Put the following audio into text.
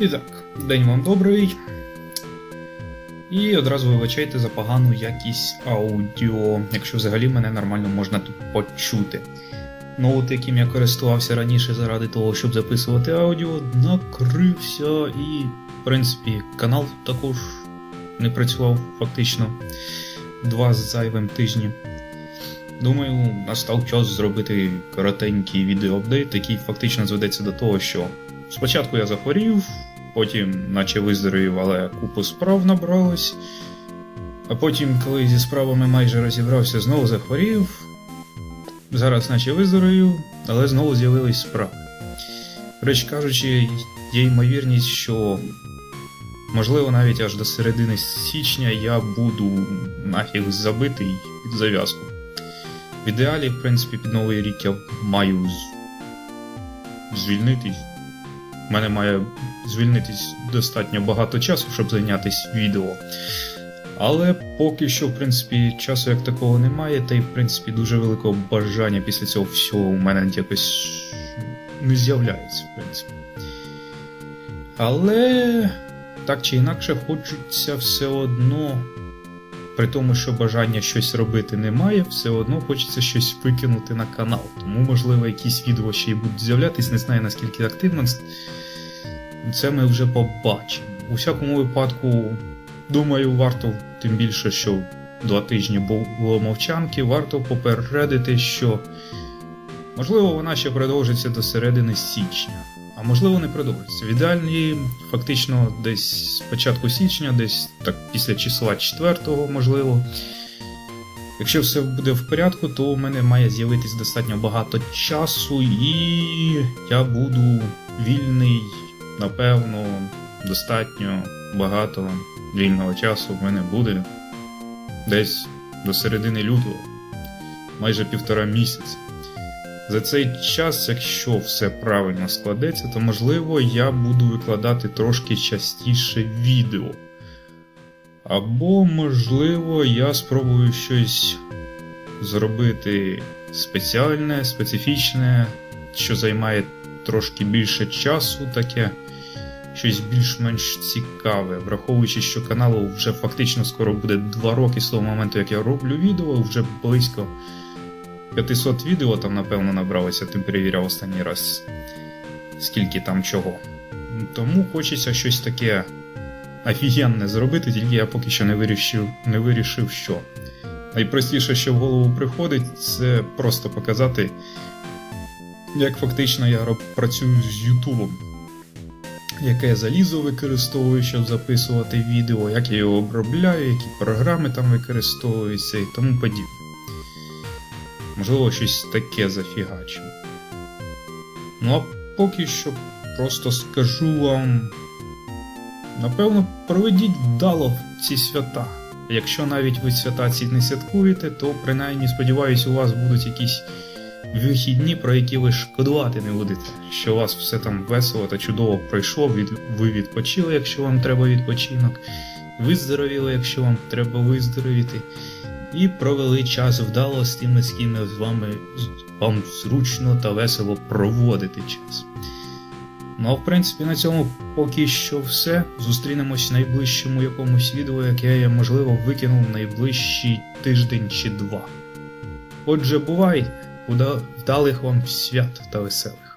І так, день вам добрий. І одразу вибачайте за погану якість аудіо, якщо взагалі мене нормально можна тут почути. Ноут, яким я користувався раніше заради того, щоб записувати аудіо, накрився і, в принципі, канал також не працював фактично два з зайвим тижні. Думаю, настав час зробити коротенький відеоапдейт, який фактично зведеться до того, що спочатку я захворів, потім, наче виздоровів, але купу справ набралось. А потім, коли зі справами майже розібрався, знову захворів. Зараз, наче виздоровів, але знову з'явились справи. Речі кажучи, є ймовірність, що можливо навіть аж до середини січня я буду нафіг забитий під зав'язку. В ідеалі, в принципі, під новий рік я маю звільнитись. У мене має звільнитись достатньо багато часу, щоб зайнятися відео. Але поки що, в принципі, часу як такого немає, та й в принципі дуже великого бажання після цього всього у мене якось не з'являється, в принципі. Але так чи інакше хочеться все одно при тому, що бажання щось робити немає, все одно хочеться щось викинути на канал. Тому, можливо, якісь відео ще й будуть з'являтись, не знаю наскільки активно. Це ми вже побачимо. У всякому випадку, думаю, варто, тим більше, що два тижні було мовчанки, варто попередити, що можливо вона ще продовжиться до середини січня. А можливо не продовжиться. В ідеалі, фактично, десь з початку січня, десь так після числа 4, можливо. Якщо все буде в порядку, то у мене має з'явитись достатньо багато часу, і я буду вільний, напевно, достатньо багато вільного часу в мене буде десь до середини лютого, майже півтора місяця. За цей час, якщо все правильно складеться, то можливо я буду викладати трошки частіше відео. Або, можливо, я спробую щось зробити спеціальне, специфічне, що займає трошки більше часу, таке щось більш-менш цікаве, враховуючи, що каналу вже фактично скоро буде 2 роки з того моменту, як я роблю відео, вже близько 500 відео там, напевно, набралося, ти перевіряв останній раз, скільки там чого. Тому хочеться щось таке офігенне зробити, тільки я поки що не вирішив, не вирішив, що. Найпростіше, що в голову приходить, це просто показати, як фактично я працюю з Ютубом. Яке залізо використовую, щоб записувати відео, як я його обробляю, які програми там використовуються і тому подібне. Можливо, щось таке зафігачу. Ну а поки що просто скажу вам. Напевно, проведіть вдало ці свята. Якщо навіть ви свята ці не святкуєте, то принаймні сподіваюся, у вас будуть якісь вихідні, про які ви шкодувати не будете. Що у вас все там весело та чудово пройшло, ви відпочили, якщо вам треба відпочинок, виздоровіли, якщо вам треба виздоровіти і провели час вдало з тими, з ким з вами вам зручно та весело проводити час. Ну а в принципі на цьому поки що все. Зустрінемось в найближчому якомусь відео, яке я, можливо, викинув найближчий тиждень чи два. Отже, бувайте, уда- вдалих вам свят та веселих.